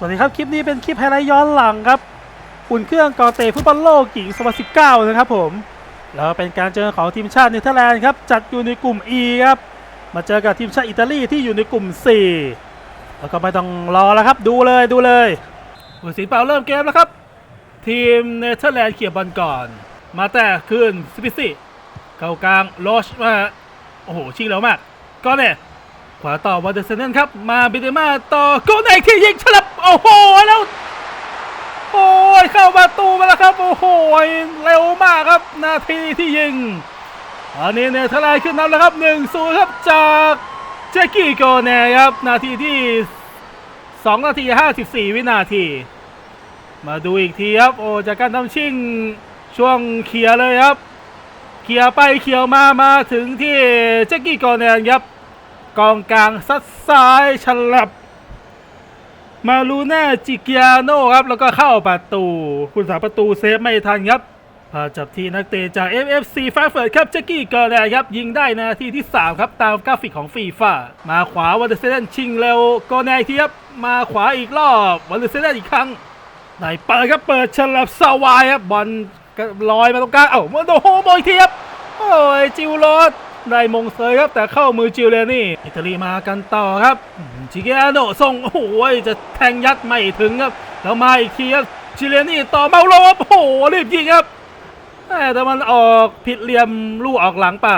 สวัสดีครับ คลิปนี้เป็นคลิปไฮไลท์ย้อนหลังครับอุ่นเครื่องกอเตฟุตบอลโลกหญิง 2019 นะครับผมแล้วเป็นการเจอของทีมชาติเนเธอร์แลนด์ครับ จัดอยู่ในกลุ่ม E ครับ มาเจอกับทีมชาติอิตาลีที่อยู่ในกลุ่ม 4 แล้วก็ไม่ต้องรอแล้วครับ ดูเลยดูเลยผู้สินเปล่าเริ่มเกมแล้วครับ ทีมเนเธอร์แลนด์เขี่ยบอลก่อน มาแต่คืนสปิซี่เข้ากลางโรชมาโอ้โหชิงเร็วมากก็เนี่ย ขวาต่อวอเดอร์เซนเนนครับ มาบิเดมาต่อโกเนกที่ยิงฉลับโอ้โหแล้วโอ้ยเข้าประตูมาแล้วครับ โอ้โหเร็วมากครับ นาทีที่ยิงอันนี้เนเธอร์แลนด์ขึ้นนำแล้วครับ1นึ่งศูนย์ครับจากเจกี้โกเนครับ นาทีที่ 2 นาที 54 วินาที มาดูอีกทีครับ โอ้จากการทำชิ่งช่วงเคลียร์เลยครับเคลียร์ไปเคลียร์มามาถึงที่เจกี้โกเนครับ กองกลางซัดซ้ายฉลับ มาลูน่าจิกิอาโนครับ แล้วก็เข้าประตู คุณสาประตูเซฟไม่ทันครับพาจับที่นักเตะจาก FFC ฟร a ง k ์เฟิร์ตครับแจ็กกี้เกอร์แดนครับ ยิงได้นาทีที่ 3 ครับ ตามกราฟิกของฟีฟ่ามาขวาวันเดอร์เซเดนชิงเร็วโกแนทีครับ มาขวาอีกรอบวันเดอร์เซเดนอีกครั้งไหนเปิดครับเปิดฉลับสวายครับบอลลอยมาตรงกลางเอ้ามาโดโฮโบอีกทีครับโอ้ยจิวโรส ได้มงเซยครับแต่เข้ามือจิวเลนี่อิตาลีมากันต่อครับจิเกอาโนส่งโอ้โหจะแทงยัดไม่ถึงครับแล้วมาอีกทีครับจิเลนี่ต่อเมาโลบโอ้โหรีบยิงครับแต่มันออกผิดเหลี่ยมลูกออกหลังไป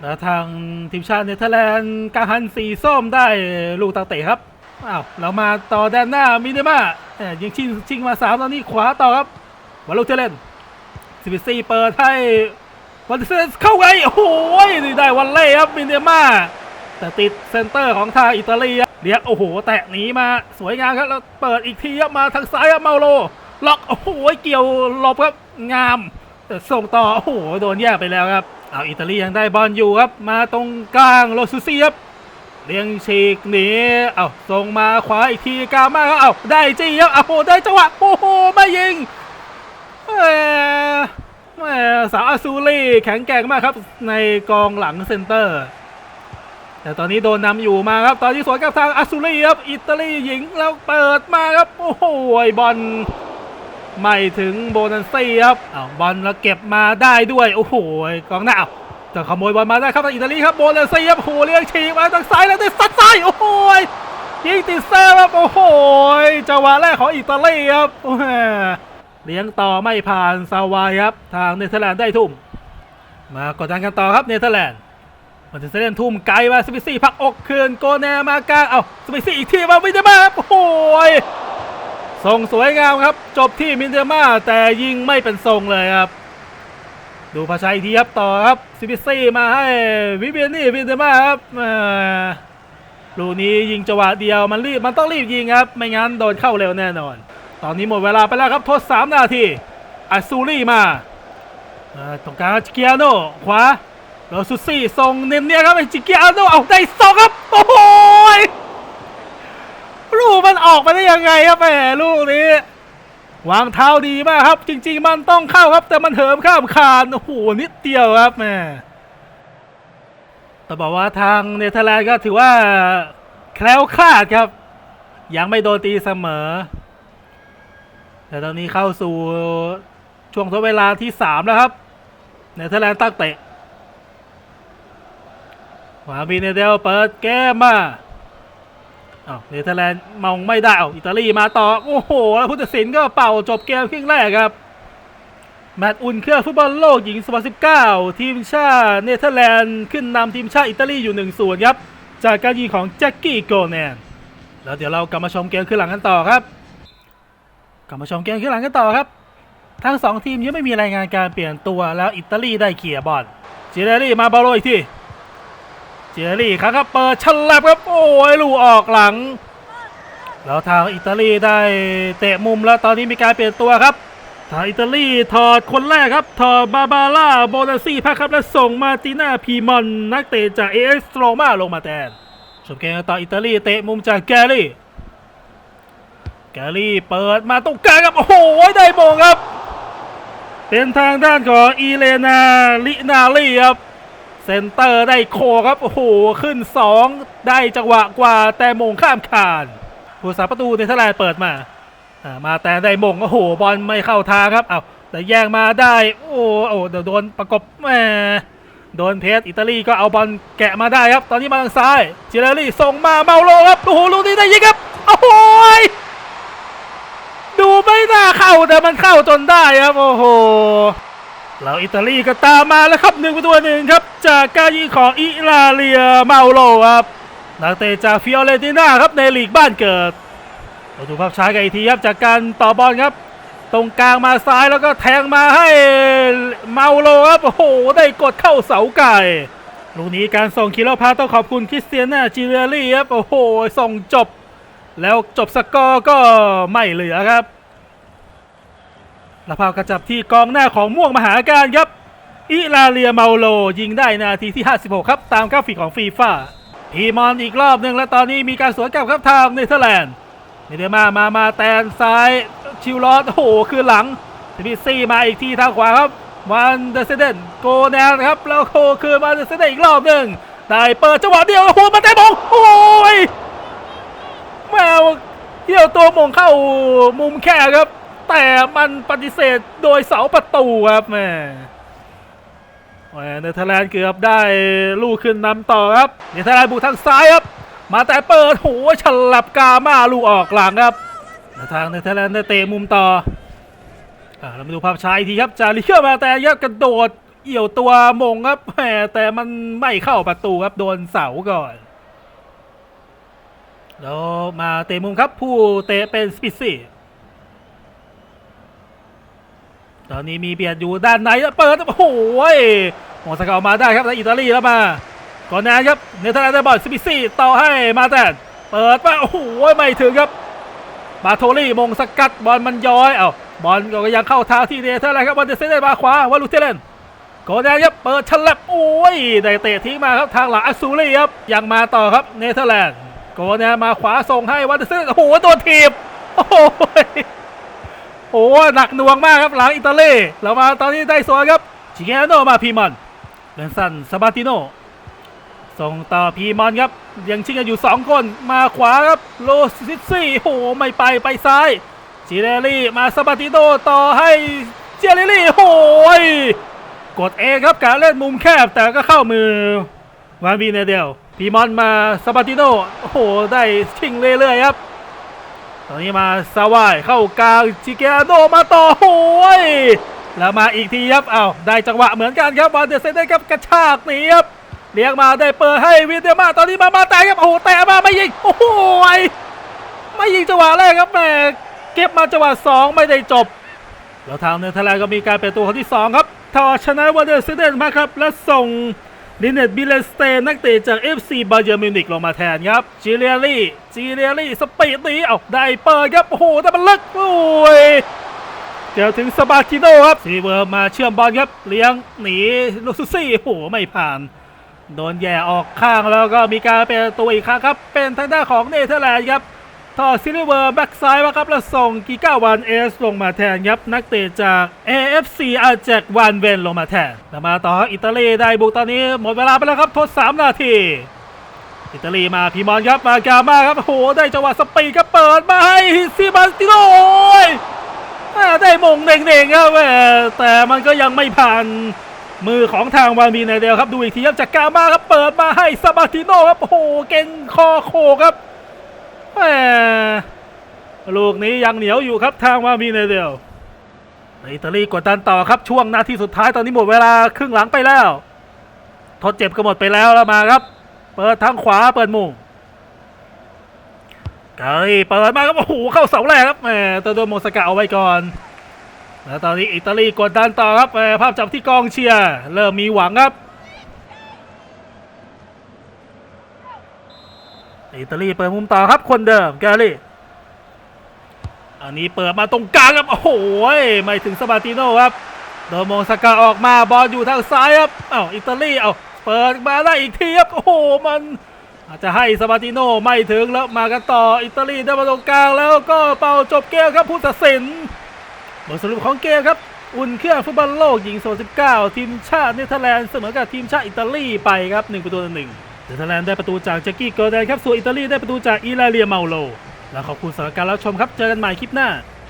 แล้วทางทีมชาติเนเธอร์แลนด์กาฮันสีส้มได้ลูกตาเตะครับอ้าวเรามาต่อด้านหน้ามิเนมาแหม่ยิงชิงชิงมาสามตอนนี้ขวาต่อครับวาลูเทเลนสิบสี่เปิดให้ วันเซนเข้าไงโอ้โหนี่ได้วันเล่ครับมินเดม่าแต่ติดเซนเตอร์ของทางอิตาลีเรียกโอ้โห แตะหนีมาสวยงามครับแล้วเปิดอีกทีครับมาทางซ้ายครับเมาโลล็อกโอ้โหเกี่ยวหลบครับงามแต่ส่งต่อโอ้โหโดนแยกไปแล้วครับเอาอิตาลียังได้บอลอยู่ครับ มาตรงกลางโรซูซี่ครับเลี้ยงฉีกหนีเอาส่งมาขวาอีกทีกามาครับเอาได้จี้ครับโอ้โหได้จังหวะโอ้โหไม่ยิงแหม่ แม่สาวอาซูรี่แข็งแกร่งมากครับในกองหลังเซนเตอร์ แต่ตอนนี้โดนนำอยู่มาครับ ตอนนี้สวนกับทางอาซูรี่ครับ อิตาลีหญิงแล้วเปิดมาครับ โอ้โหบอลไม่ถึงโบนันซี่ครับเอาบอลแล้วเก็บมาได้ด้วย โอ้โหกองหน้าจะขโมยบอลมาได้ครับทางอิตาลีครับโบนันซี่ครับโอ้โหเลี้ยงฉีกมาทางซ้ายแล้วได้ซัดซ้ายโอ้โหยิงติดเซอร์ครับโอ้โหจังหวะแรกของอิตาลีครับ เลี้ยงต่อไม่ผ่านซาวายครับ ทางเนเธอร์แลนด์ได้ทุ่ม มากดดันกันต่อครับเนเธอร์แลนด์มันจะเล่นทุ่มไกลมาสปิซี่พักอกคืนโกแนมากลางเอาสปิซี่อีกทีมาไม่ได้มาโอ้ยส่งสวยงามครับ จบที่มินเดมาแต่ยิงไม่เป็นทรงเลยครับ ดูภาชัยทีครับต่อครับสปิซี่มาให้วิเวียนนี่มินเดมาครับอ่าลูกนี้ยิงจังหวะเดียวมันรีบมันต้องรีบยิงครับ ไม่งั้นโดนเข้าเร็วแน่นอน ตอนนี้หมดเวลาไปแล้วครับทด 3 นาทีอาซูรี่มาเอ่อตรงกลางจิเกียโนขวาโรซุซี่ส่งเนียนเนี่ยครับไอจิเกียโนเอาได้สองครับ โอ้โหยลูกมันออกมาได้ยังไงครับแหมลูกนี้ วางเท้าดีมากครับ จริง ๆ มันต้องเข้าครับ แต่มันเหิมข้ามคานโอ้โหนิดเดียวครับแหม่แต่บอกว่าทางเนเธอร์แลนด์ก็ถือว่าแคล้วคลาดครับ ยังไม่โดนตีเสมอ แต่ตอนนี้เข้าสู่ช่วงทดเวลาที่ 3 แล้วครับเนเธอร์แลนด์ตั้งเตะหวาบีเนเดลเปิดแก้มมาอ้าเนเธอร์แลนด์มองไม่ได้อ้าวอิตาลีมาต่อ โอ้โห แล้วผู้ตัดสินก็เป่าจบเกมครึ่งแรกครับ แมตช์อุ่นเครื่องฟุตบอลโลกหญิง 2019 ทีมชาติเนเธอร์แลนด์ขึ้นนำทีมชาติอิตาลีอยู่1 0ครับ จากการยิงของแจ็คกี้โกแนน แล้วเดี๋ยวเรากลับมาชมเกมขึ้นหลังกันต่อครับ กลับมาชมเกมขึ้นหลังกันต่อครับ ทั้งสองทีมยังไม่มีรายงานการเปลี่ยนตัวแล้วอิตาลีได้เขี่ยบอลเจเรรี่มาบอลโลอีกทีเจเรรี่ครับครับเปิดฉลับครับโอ้ยลูกออกหลัง แล้วทางอิตาลีได้เตะมุมแล้วตอนนี้มีการเปลี่ยนตัวครับทางอิตาลีถอดคนแรกครับถอดบาบาร่าโบนาซี่พักครับและส่งมาติน่าพีมอนนักเตะจากเอเอสโตรมาลงมาแทนชมเกมต่ออิตาลีเตะมุมจากแกรี่ แกรี่เปิดมาตรงกลางครับ โอ้โห ได้โมงครับ เป็นทางด้านของอีเลนาลินาลีครับ เซนเตอร์ได้โคครับ โอ้โห ขึ้น 2 ได้จังหวะกว่าแต่มงข้ามคานผู้สาประตูเนเธอร์แลนด์เปิดมาอ่ามาแต่ได้มงโอ้โห บอลไม่เข้าทางครับเอาแต่แย่งมาได้ โอ้โอ้เดี๋ยวโดนประกบแหมโดนเพสอิตาลีก็เอาบอลแกะมาได้ครับ ตอนนี้มาทางซ้ายจิเรลลี่ส่งมาเมาโลครับ โอ้โห ลูกนี้ได้ยิงครับ โอ้โหย ดูไม่น่าเข้าแต่มันเข้าจนได้ครับโอ้โหแล้วอิตาลีก็ตามมาแล้วครับหนึ่งประตูหนึ่งครับ จากการยิงของอิลาเลียมาโลครับนักเตะจากฟิออเรติน่าครับในลีกบ้านเกิดเราดูภาพช้ากันอีกทีครับจากการต่อบอลครับ ตรงกลางมาซ้ายแล้วก็แทงมาให้เมาโลครับโอ้โหได้กดเข้าเสาไก่ลูกนี้การส่งคิโลพาต้องขอบคุณคริสเตียนาจิเรลี่ครับโอ้โหส่งจบ แล้วจบสกอร์ก็ไม่เหลือครับ ล้วพากระจับที่กองหน้าของม่วงมหาการครับ อิลาเลียเมาโล ยิงได้นาทีที่ 56 ครับ ตามกราฟิกของฟีฟ่าพีมอนอีกรอบหนึ่งแล้วตอนนี้มีการสวนกลับครับทางเนเธอร์แลนด์เนเดมามามาแตนซ้ายชิวลอสโอ้โหคือหลังทีพีซี่มาอีกทีทางขวาครับวันเดอร์เซเดนโกแนนครับแล้วโคคือมาเดอร์เซเดนอีกรอบหนึ่งได้เปิดจังหวะเดียวโอ้โหมาแต่บงโอ้ยแมวเที่ยวตัวมงเข้ามุมแค่ครับ แต่มันปฏิเสธโดยเสาประตูครับแม่แม่เนเธอร์แลนด์เกือบได้ลูกขึ้นนำต่อครับเนเธอร์แลนด์บุกทางซ้ายครับ มาแต่เปิดโหฉลับกามาลูกออกหลังครับทางเนเธอร์แลนด์ได้เตะมุมต่ออ่าเรามาดูภาพช้าอีกทีครับจาริเคียมาแต่ยับกระโดดเอี่ยวตัวมงครับแหมแต่มันไม่เข้าประตูครับโดนเสาก่อนแล้วมาเตะมุมครับผู้เตะเป็นสปิซี่ ตอนนี้มีเบียดอยู่ด้านในแล้วเปิดโอ้โหยหมงสกาวมาได้ครับแล้วอิตาลีแล้วมาก่อนหน้าครับเนเธอร์แลนด์ได้บอลซิบิซี่ต่อให้มาแตนเปิดมาโอ้โหไม่ถึงครับมาโทลี่มงสกัดบอลมันย้อยเอ้าบอลก็ยังเข้าทางที่เนเธอร์แลนด์ครับบอลเดเซเนมาขวาวาลูเทเลนก่อนหน้าครับเปิดฉลับโอ้ยได้เตะทิ้งมาครับทางหลังอัซูรี่ครับยังมาต่อครับเนเธอร์แลนด์ก่อนหน้ามาขวาส่งให้วันเดเซเนโอ้โหโดนทีบโอ้โห โอ้หนักหน่วงมากครับหลังอิตาลีเรามาตอนนี้ได้สวนครับชิเกโนมาพีมอนเบนสันซาบาติโนส่งต่อพีมอนครับ ยังชิงกันอยู่ 2 คนมาขวาครับโลซิซี่โอ้ไม่ไปไปซ้ายจิเรลี่มาซาบาติโนต่อให้เจเรลี่โอ้ยกดเองครับการเล่นมุมแคบแต่ก็เข้ามือวานวีเนเดียวพีมอนมาซาบาติโนโอ้โหได้ชิงเรื่อยๆครับ ตอนนี้มาซาวายเข้ากลางจิเกโดมาต่อโอ้ยแล้วมาอีกทีครับเอ้าได้จังหวะเหมือนกันครับวันเดอร์เซนได้ครับกระชากหนีครับเลี้ยงมาได้เปิดให้วินเดียมาตอนนี้มามาแต่ครับโอ้โหแต่มาไม่ยิงโอ้โหยไม่ยิงจังหวะแรกครับแม่เก็บมาจังหวะสองไม่ได้จบ แล้วทางเนเธอร์แลนด์ก็มีการเปลี่ยนตัวคนที่สองครับทอชนะวันเดอร์เซนมาครับและส่ง ลินเนตบิเลสเตนนักเตะจาก FC บาเยอร์มิวนิกลงมาแทนครับจิเลียรี่จิเลียรี่สปีดนี้เอาได้เปิดครับ โอ้โห แต่มันลึก โอ้ยเดี๋ยวถึงสบาคิโนครับซีเวอร์มาเชื่อมบอลครับ เลี้ยงหนีลูซุซี่ โอ้โห ไม่ผ่าน โดนแย่ออกข้างแล้วก็มีการเป็นตัวอีกครั้งครับ เป็นทางด้านของเนเธอร์แลนด์ครับ ทอซิลิเวอร์แบ็กซ้ายมาครับแล้วส่งกิก้าวันเอสลงมาแทนครับนักเตะจาก AFC อาแจกวันเวนลงมาแทนแล้วมาต่ออิตาลีได้บุกตอนนี้หมดเวลาไปแล้วครับทด 3 นาที อิตาลีมาพีมอนครับมากามาครับโอ้โหได้จังหวะสปีดก็เปิดมาให้ซิบาสติโน่ได้มงเด้งๆครับแม่แต่มันก็ยังไม่ผ่านมือของทางวานบีในเดียวครับดูอีกทีครับจากกามาครับเปิดมาให้ซาบาติโนครับโอ้โหเก่งคอโคครับ ลูกนี้ยังเหนียวอยู่ครับทางมามีในเดียวอิตาลีกดดันต่อครับช่วงนาทีสุดท้ายตอนนี้หมดเวลาครึ่งหลังไปแล้วทดเจ็บก็หมดไปแล้วแล้วมาครับ เปิดทางขวาเปิดมุมเกาลีเปิดมาครับโอ้โหเข้าเสาแรกครับแหมตัวโดนโมสกาเอาไว้ก่อนแล้วตอนนี้อิตาลีกดดันต่อครับแหมภาพจับที่กองเชียร์เริ่มมีหวังครับ อิตาลีเปิดมุมต่อครับคนเดิมแกลลี่อันนี้เปิดมาตรงกลางครับ โอ้โหไม่ถึงสบาติโนครับโดนโมงสกาออกมาบอลอยู่ทางซ้ายครับอ้าวอิตาลีเอาเปิดมาได้อีกทีครับโอ้โหมัน อาจจะให้สบาติโนไม่ถึงแล้วมากันต่ออิตาลีได้มาตรงกลางแล้วก็เป่าจบเกมครับผู้ตัดสินบทสรุปของเกมครับอุ่นเครื่องฟุตบอลโลกหญิงโซ19 ทีมชาติเนเธอร์แลนด์เสมอกับทีมชาติอิตาลีไปครับ1ประตูต่อหนึ่ง เนเธอร์แลนด์ได้ประตูจากแจ็กกี้เกอร์แดนครับส่วนอิตาลีได้ประตูจากอีลาเลียเมาโล แล้วขอบคุณสำหรับการรับชมครับ เจอกันใหม่คลิปหน้า